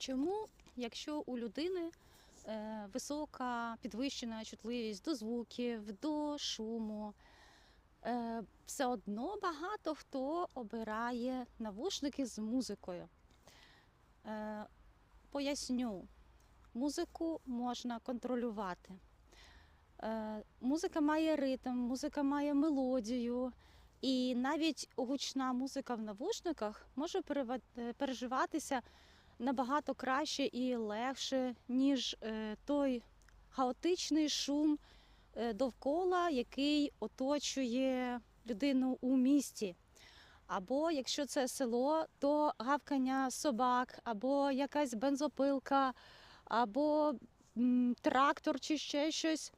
Чому, якщо у людини е, висока підвищена чутливість до звуків, до шуму, е, все одно багато хто обирає навушники з музикою? Е, поясню, музику можна контролювати. Музика має ритм, музика має мелодію. І навіть гучна музика в навушниках може переживатися набагато краще і легше, ніж е, той хаотичний шум е, довкола, який оточує людину у місті. Або якщо це село, то гавкання собак, або якась бензопилка, або трактор чи ще щось.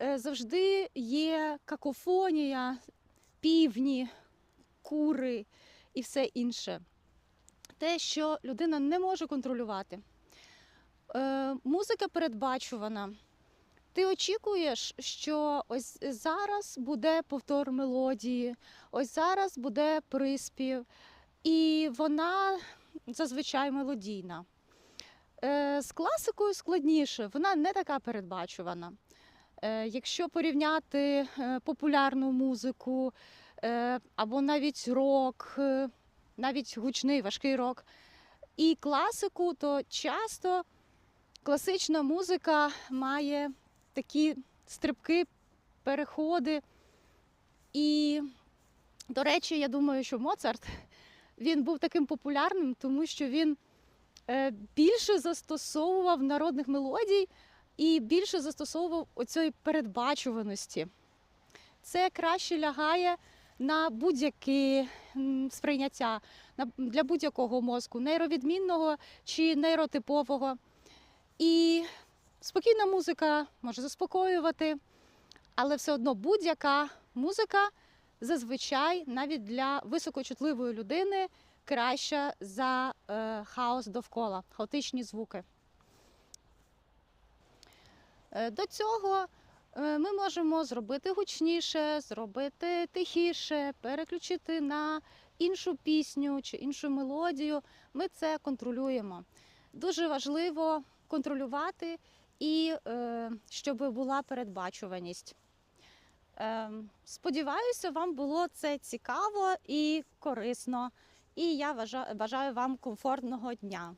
Е, Завжди є какофонія, півні, кури і все інше. Те, що людина не може контролювати. Е, музика передбачувана. Ти очікуєш, що ось зараз буде повтор мелодії, ось зараз буде приспів, і вона зазвичай мелодійна. Е, з класикою складніше, вона не така передбачувана. Е, якщо порівняти е, популярну музику е, або навіть рок, е, навіть гучний важкий рок, і класику, то часто класична музика має такі стрибки, переходи. І, до речі, я думаю, що Моцарт він був таким популярним, тому що він е, більше застосовував народних мелодій і більше застосовував оцієї передбачуваності. Це краще лягає на будь-яке м, сприйняття для будь-якого мозку, нейровідмінного чи нейротипового. І спокійна музика може заспокоювати, але все одно будь-яка музика зазвичай навіть для високочутливої людини краща за е, хаос довкола, хаотичні звуки. Е, До цього ми можемо зробити гучніше, зробити тихіше, переключити на іншу пісню чи іншу мелодію. Ми це контролюємо. Дуже важливо контролювати і е, щоб була передбачуваність. Е, Сподіваюся, вам було це цікаво і корисно. І я бажаю вам комфортного дня.